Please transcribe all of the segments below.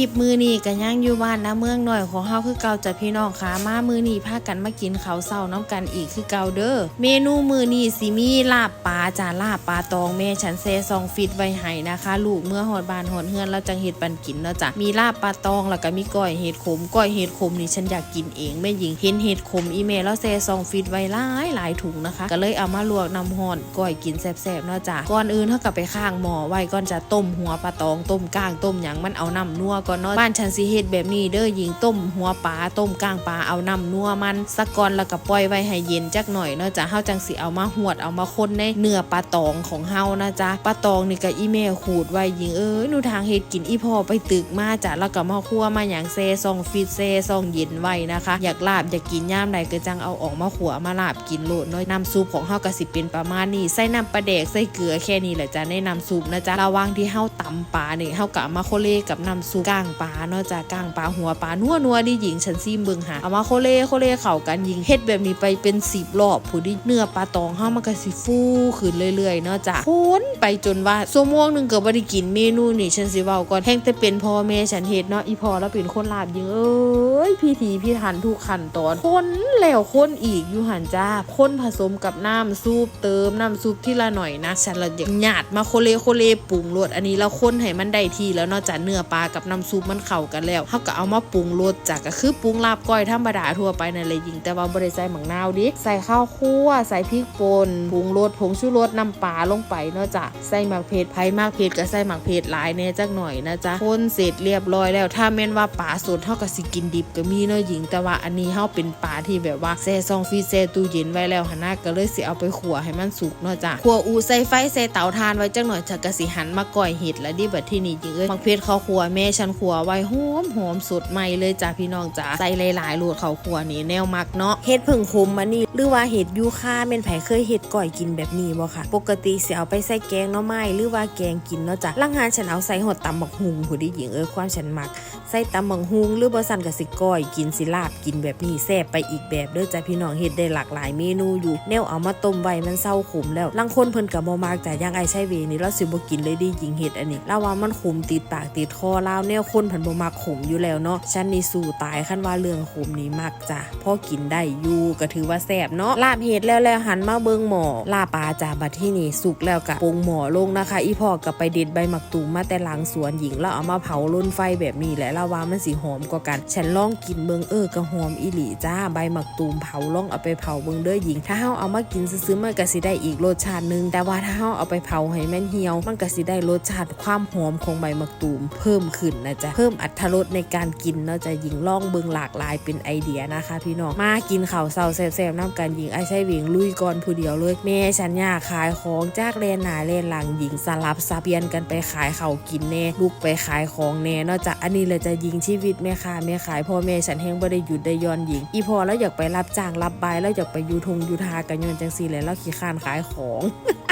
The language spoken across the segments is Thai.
ลิปมือนี้กันย่างอยู่บ้านนะเมืองหน่อยของเฮาคือเก่าจะพี่น้องค่ะมามือนี้พากันมากินเขาวเช้าน้ำกันอีกคือเก่าเด้อเมนูมือนี้สิมีลาบปลาจ้าลาบปลาตองแม่ฉันเซซองฟิตไว้ให้นะคะ ลูกเมื่อหอดบานหอดเฮือนเราจังเฮ็ดปันกินเนาะจ้ะมีลาบปลาตองแล้วก็มีก้อยเห็ดขมก้อยเห็ดขมนี่ฉันอยากกินเองแม่หญิงเห็นเห็ดขมอีเมลแล้วเซซองฟิตไว้หลายหลายถุงนะคะ ก็เลยเอามาลวกน้ำหอนก้อยกินแซ่บๆเนาะจ้ะก่อนอื่นเท่ากับไปข้างหม้อไว้ก่อนจะต้มหัวปลาตองต้มก้างต้มหยังมันเอาน้ำนัวกอนเนาะบ้านฉันสิเฮ็ดแบบนี้เด้อหญิงต้มหัวปลาต้มก้างปลาเอาน้ำนัวมันสักก่อนแล้วก็ปล่อยไว้ให้เย็นจักหน่อยเนาะจ้ะเฮาจังสิเอามาหวดเอามาคนในเนื้อปลาตองของเฮานะจ๊ะปลาตองนี่ก็อีเมลขูดไว้หญิงเอ้ยหนูทางเฮ็ดกินอีพ่อไปตึกมาจ้ะแล้วก็มาคั่วมาหยังเซซองฟิตเซซองเย็นไว้นะคะ อยากลาบอยากกินย่ามใดก็จังเอาออกมาขัวมาลาบกินโลดเนาะน้ำซุปของเฮาก็สิเป็นประมาณนี้ใส่น้ำปลาแดกใส่เกลือแค่นี้แหละจ้ะในน้ำซุปนะจ๊ะระว่างที่เฮาตำปลาเนี่เฮาก็มาโคเลกับน้ำซุปกางปลาเนาะจ้ะก้างปลาหัวปลานัวนัวดิหญิงฉันซีมเบิงหาเอามาโคเลโคเลเข้ากันหญิงเฮ็ดแบบนี้ไปเป็น10รอบผู้ดิเนื้อปลาตองเฮามันก็สิฟูขึ้นเรื่อยๆเนาะจ้ะคนไปจนว่าชั่วโมงหนึ่งเก็บ่ได้กินเมนูนี่ฉันสิเว้าก่อนแห้งแต่เป็นพ่อแม่ฉันเฮ็ดเนาะอีพ่อแล้วเป็นคนลาบหญิงเอ้ยพี่ถีพี่ทันทุกขั้นตอนคนแล้วคนอีกอยู่หันจ้าคนผสมกับน้ำซุปเติมน้ำซุปที่ละหน่อยนะฉันละอยากหยาดมาโคเลโคเลปรุงรสอันนี้เราคนให้มันได้ทีแล้วเนอกจากเนื้อปลากับน้ำซุปมันเข้ากันแล้วเขาก็เอามาปรุงรสจากก็คือปรุงลาบก้อยธรรมดาทั่วไปนั่นเลยยิงแต่ว่าบริใส่หมังนาวดิใส่ข้าวคั่วใส่พริกป่นปรุงรสผงชูรสน้ำปลาลงไปเนาะจ้ะใส่หมักเผ็ดไผ่มากเผ็ดก็ใส่หมักเผ็ดหลายแน่จักหน่อยนะจ๊ะคนเสร็จเรียบร้อยแล้วถ้าแม่นว่าปลาสดเท่ากับสิกินดิบก็มีเนาะหญิงแต่ว่าอันนี้เฮาเป็นปลาที่แบบว่าแซ่ซองฟรีแซ่ตู้เย็นไว้แล้วหันหน้าก็เลยสิเอาไปขั่วให้มันสุกเนาะจ้ะขั่วอูใส่ไฟใส่เตาถ่านไว้จักหน่อยจะกะสิหันมาก่อยเห็ดแล้วดิบัดที่นี่หญิงเอ้ยมักเพชรเขาขั่วแม่ฉันขัวไว้หอมหอมสดใหม่เลยจ้ะพี่น้องจ้ะใส่หลายๆโลดเขาขัวนี่แนวมักเนาะเห็ดผึ่งคมมานี่หรือว่าเห็ดยูคาเป็นไผเคยเห็ดก่อยกินแบบนี้บ่ค่ะ ปกติสิเอาไปใส่แกงเนาะไม้หรือว่าแกงกินเนาะจ้ะลังหานฉันเอาใส่หดตำบักหุงผู้ดีหญิงเอ้ยความฉันมักใส่ตำบักหุงหรือบ่สั่นก็สิก้อยกินสิลาบกินแบบนี้แซ่บไปอีกแบบเด้อจ้ะพี่น้องเฮ็ดได้หลากหลายเมนูอยู่ แนวเอามาต้มไว้มันเศร้าขมแล้วลังคนเพิ่นก็บ่มากแต่ย่างไอใช่เวนี่เราสิบ่กินเลยดิหญิงเฮ็ดอันนี้เราว่ามันขมติดปากติดคอลาแนวคนเพิ่นบ่มักขมอยู่แล้วเนาะฉันนี่สู้ตายคันว่าเรื่องขมนี่มักจ้ะพอกินได้อยู่ก็ถือว่าแซ่บเนาะลาบเฮ็ดแล้วแล้วหันมาเบิ่งหมอลาปลาจ้าบัดที่นี่สุกแล้วก็ปรุงหม้อลงนะคะ อีพ่อก็ไปเด็ดใบมักตูมมาแต่หลังสวนหญิงแล้วเอามาเผาล้นไฟแบบนี้แหละเราว่ามันสิหอมกว่ากัน ฉันลองกินเบิงเออก็หอมอีหลีจ้าใบมักตูมเผาลองเอาไปเผาเบิงเด้อหญิง ถ้าเฮาเอามากินซื้อมันก็สิได้อีกรสชาติหนึง แต่ว่าถ้าเฮาเอาไปเผาให้มันเหี่ยว มันก็สิได้รสชาติความหอมของใบมักตูมเพิ่มขึ้นนะจ๊ะเพิ่มอรรถรสในการกินเนาะจะหญิงล่องเบิงหลากหลายเป็นไอเดียนะคะ พี่น้องมากินข้าวเศร้าแซ่บๆน้ำกันหญิงไอ้ใช่เวียงลุยก่อนผู้เดียวเลยแม่ฉันอยากขายของจากเลนหนาเลนหลังหญิงสลับสับเปลี่ยนกันไปขายข้าวกินแน่ลูกไปขายของแน่เนอกจากอันนี้เลยจะยิงชีวิตแม่ค้าแม่ขายพ่อแม่ฉันแห้งบ่ได้หยุดได้ย้อนหญิง อีพอแล้วอยากไปรับจ้างรับบายแล้วอยากไปยูทงยูทากันยนจังซี่และแล้วขี้ข้านขายของ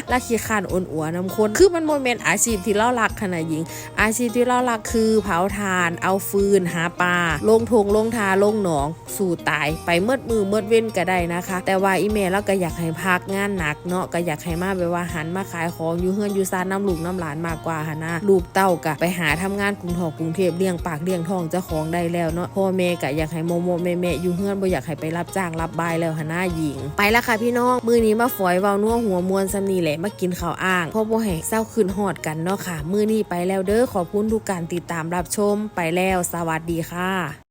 และขี้ข้านอ่อนอัวนน้ำคนคือมันโมเมนต์อาชีพที่เรารักขนาดหญิง อาชีพที่เรารักคือผาถ่าน เอาฟืนหาปลาลงทงลงทาลงหนอง สู่ตายไปเมื่อมือเมื่อเว้นก็ได้นะคะ แต่ว่าอีเมลเราก็อยากให้พักงานหนักเนาะก็อยากให้มาแบบว่าหันมาขายของอยู่เฮือนอยู่ซานน้ำลูกน้ำหลานมากกว่าหนะลูกเต้ากะไปหาทำงานกรุงทองกรุงเทพเลี้ยงปากเลี้ยงท้องเจ้าของได้แล้วเนาะพ่อแม่ก็อยากให้โมโมแม่แม่อยู่เฮือนบ่อยากให้ไปรับจ้างรับบายแล้วหนนะหญิง ไปแล้วค่ะพี่น้องมือนี้มาฝอยเว้านัวหัวมวนซำนี่แหละมากินข้าวอ้างพ่อบ่ให้เศร้าคืนหอดกันเนาะค่ะมือนี้ไปแล้วเด้อขอบคุณทุกการติดตามรับรับชมไปแล้วสวัสดีค่ะ